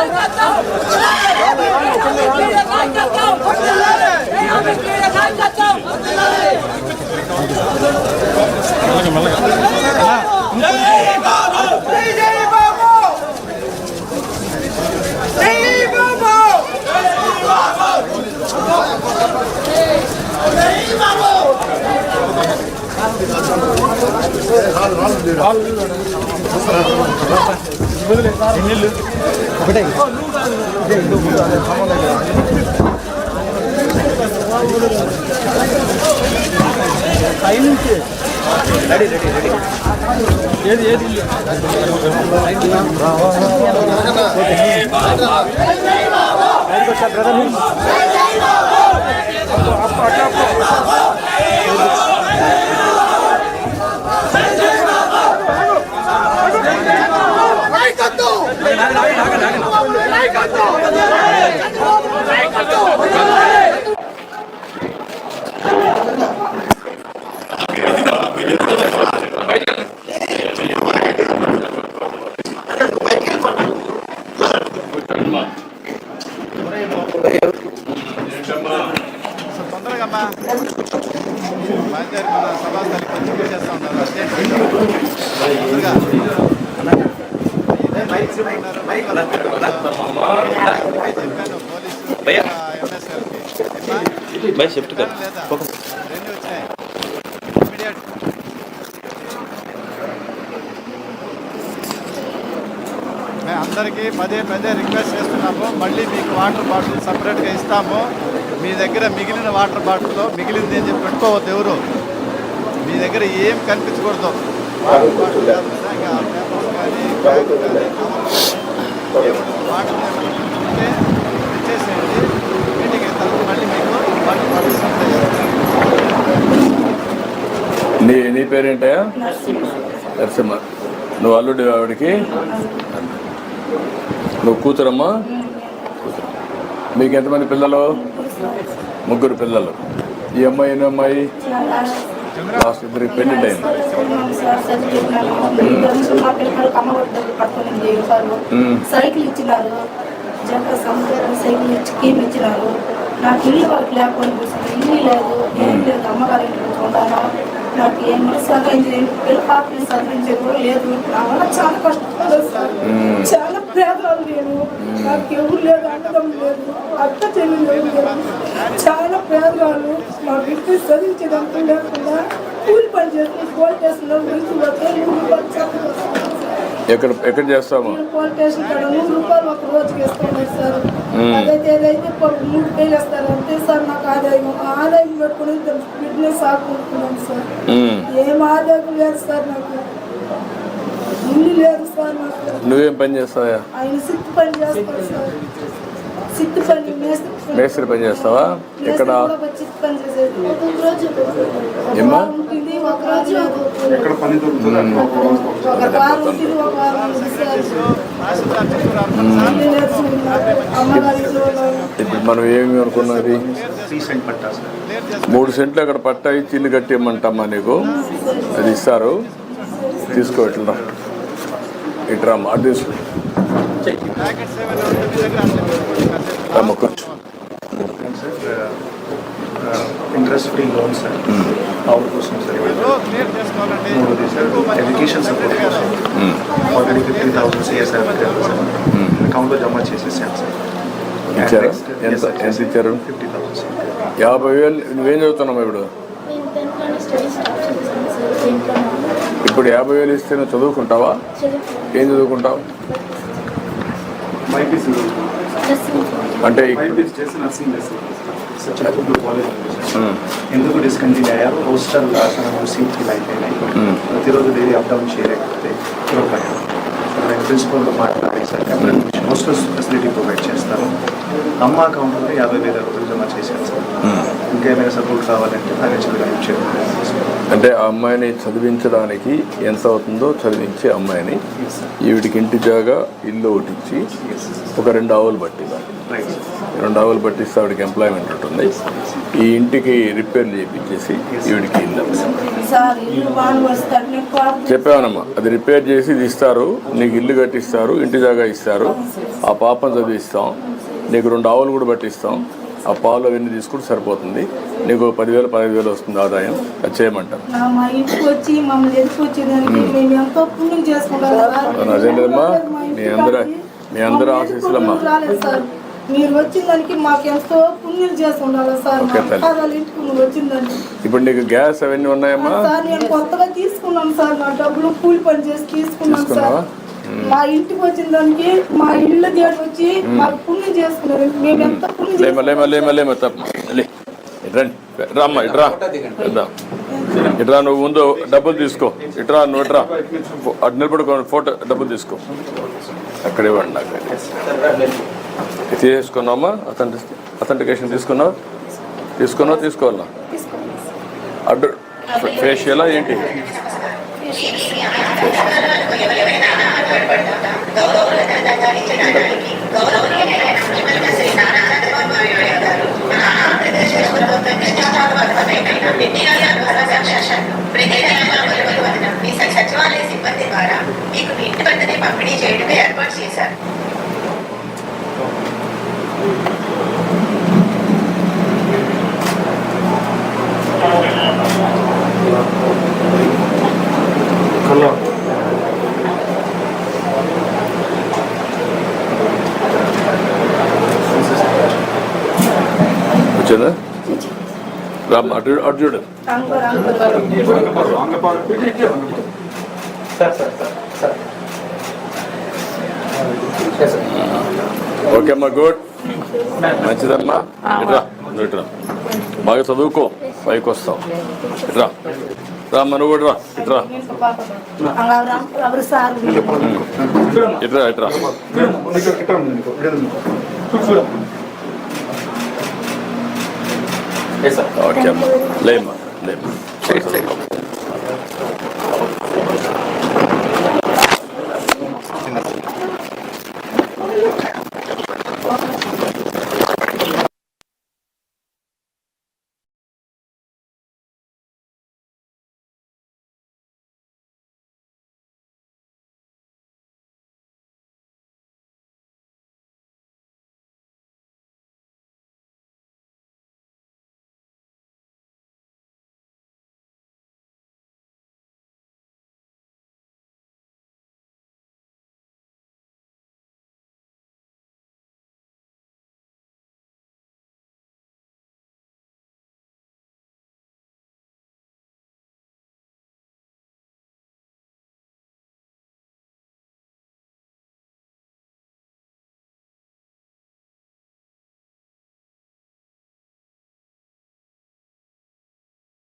Hey, మెల్లగా మెల్లగా ఏది ఏది ఇల్లు తొందరగా అమ్మా బయలుదేరి మన సభాస్థలికి వచ్చి చేస్తా ఉన్నారు. అర్జెంట్ అందరికి అందరికీ పదే పదే రిక్వెస్ట్ చేస్తున్నాము. మళ్ళీ మీకు వాటర్ బాటిల్ సపరేట్గా ఇస్తాము. మీ దగ్గర మిగిలిన వాటర్ బాటిల్లో మిగిలింది అని చెప్పి పెట్టుకోవద్దు ఎవరు. మీ దగ్గర ఏం కనిపించకూడదు. వాటర్ బాటిల్ నీ నీ పేరేంటయ్యా? నరసింహ. నువ్వు అల్లుడి ఆవిడకి? నువ్వు కూతురమ్మా? కూతురు. మీకు ఎంతమంది పిల్లలు? ముగ్గురు పిల్లలు. ఈ అమ్మాయి అమ్మాయి? లాస్ట్ ఇద్దరికి పెళ్ళి అయింది. సైకిల్ ఇచ్చినారు. జంట సముద్రం సైకిల్ ఇచ్చి కీమ్ ఇచ్చినారు. నాకు ఇల్లు వాళ్ళకి కూర్చుంది ఇల్లు లేదు. ఏం లేదు. అమ్మగారి ఇంటికి ఉంటాను నాకు ఏం సరైంది పిల్ల పాపని చదివించేది కూడా లేదు. నా వల్ల చాలా కష్టపడదు సార్ చాలా పేదరాలు నేను. నాకు ఎవరు లేదు అన్నదం లేదు అక్క చెల్లి లేదు చాలా పేదరాలు మా బిడ్డ చదివించేదంతా లేకుండా కూలి పని చేసి పోలీస్ స్టేషన్లో గురించి పోతే నూరు రూపాయలు చదువు వస్తుంది. ఎక్కడ ఎక్కడ చేస్తాము? నువ్వేం పని చేస్తావా మేస్త్రి పని. చేస్తావా? మేస్త్రి ఎక్కడ? కూడా వచ్చి సిత్తు పని చేసేది. ఒక్కొక్క రోజు ఒక ఏమ్మా? ఒక రోజు ఎక్కడ పని దొరుకుతుంది ఒక వారం ఒక వారం. ఇప్పుడు మనం ఏమి అనుకున్నది? మూడు సెంట్లు అక్కడ పట్టా ఇచ్చి ఇల్లు కట్టేయమంటమ్మా నీకు? అది ఇస్తారు. తీసుకో ఇట్లా ఇట్రా అమ్మా అది తీసుకో. ప్యాకెట్స్ ఏమైనా ఉంటే మీ దగ్గర అట్లా పెట్టుకోండి కాసేపు. అమ్మ కూర్చో ఇంట్రెస్ట్ ఫ్రీ లోన్ సార్ ఆవుల కోసం సార్ మీరు క్లియర్ చేసుకోవాలండి మూడోది సార్ ఎడ్యుకేషన్ సపోర్ట్ కోసం. Already fifteen thousand CSR sir. అకౌంట్లో జమ చేసేసాను సార్. ఇచ్చారా? ఎంత ఎంత ఇచ్చారు? ఫిఫ్టీ థౌసండ్ సార్ యాభై వేలు నువ్వేం చదువుతున్నావు ఇప్పుడు? ఇప్పుడు యాభై వేలు ఇస్తే నువ్వు చదువుకుంటావా? ఏం చదువుకుంటావు? అంటే చిన్నప్పుడు కాలేజ్. ఎందుకు డిస్కంటిన్యూ అయ్యారు? పోస్టల్ రాసిన సీట్ ఫిల్ అయిపోయినాయి మ్మ్. ప్రతిరోజు డైలీ అప్ డౌన్ చేయలేకపోతే డ్రాప్ అయ్యాను సో నేను ప్రిన్సిపల్తో మాట్లాడి సార్ పోస్టల్ ఫెసిలిటీ ప్రొవైడ్ చేస్తాను అమ్మ అకౌంట్లో యాభై వేల రూపాయలు జమ చేశాను సార్. ఇంకేమైనా సపోర్ట్ కావాలంటే ఫైనాన్షియల్గా హెల్ప్ చేయాలి అంటే ఆ అమ్మాయిని చదివించడానికి ఎంత అవుతుందో చదివించి అమ్మాయిని ఈవిడికి ఇంటి జాగా ఇల్లు ఒకటి ఇచ్చి ఒక రెండు ఆవులు పట్టి రైట్ రెండు ఆవులు పట్టిస్తే ఆవిడకి ఎంప్లాయ్మెంట్ ఉంటుంది. ఈ ఇంటికి రిపేర్లు చేయించేసి ఈవిడికి ఇల్లు. చెప్పానమ్మా అది రిపేర్ చేసి ఇది ఇస్తారు నీకు ఇల్లు కట్టిస్తారు ఇంటి జాగా ఇస్తారు ఆ పాపను చదివిస్తాం నీకు రెండు ఆవులు కూడా పట్టిస్తాం ఆ పాలు అవన్నీ తీసుకుంటే సరిపోతుంది నీకు పదివేలు పదహైదు వేలు వస్తుంది ఆదాయం అది చేయమంటారు. అదేంటమ్మా? మా అందరి- మీ అందరి ఆశీస్సులమ్మా. మీరు వచ్చిన దానికి మాకు ఎంతో పుణ్యం చేసి ఉండాలి సార్ ఓకే, తల్లి. ఇంటికి నువ్వు వచ్చిందని ఇప్పుడు నీకు గ్యాస్ అవన్నీ ఉన్నాయమ్మా? సార్ నేను కొత్తగా తీసుకున్నాను సార్ నా డబ్బులు కూలి పని చేసి తీసుకున్నాను సార్. తీసుకున్నావా? మా ఇంటికి వచ్చిన దానికి మా ఇళ్ళ దగ్గర వచ్చి మాకు పుణ్యం చేసుకున్నారు మేము ఎంత పుణ్యం లేమ లేమ లేమ లేమ తప్ప. లే రండి. రామ్మా ఇట్రా వెళ్దాం ఇట్రా నువ్వు ముందు డబ్బులు తీసుకో. ఇట్రా నువ్వు ఇట్రా ఫో- అటు నిలబడుకో ఫోటో డబ్బులు తీసుకో. అక్కడ ఇవ్వండి నాకు. తీసుకున్నామా? తీసుకున్నావమ్మా అథెంటికేషన్ తీసుకున్నా? తీసుకున్నా తీసుకోవాలా? అడ్డు ఫేషియలా ఏంటి? సచివాలయ సిబ్బంది ద్వారా మీకు ఇంటి వద్దనే పంపిణీ చేయడమే ఏర్పాటు చేశారు వచ్చిందా రామ్మా అటు అటు చూడు. ఓకే అమ్మా గుడ్ మంచిదమ్మా. ఇట్రా నువ్వు ఇట్రా బాగా చదువుకో పైకి వస్తావు. ఇట్రా రామ్మా నువ్వు కూడా రా. ఇట్రా ఇట్రా ఇట్రా ఓకే అమ్మా లేమ్మా లేమ్మా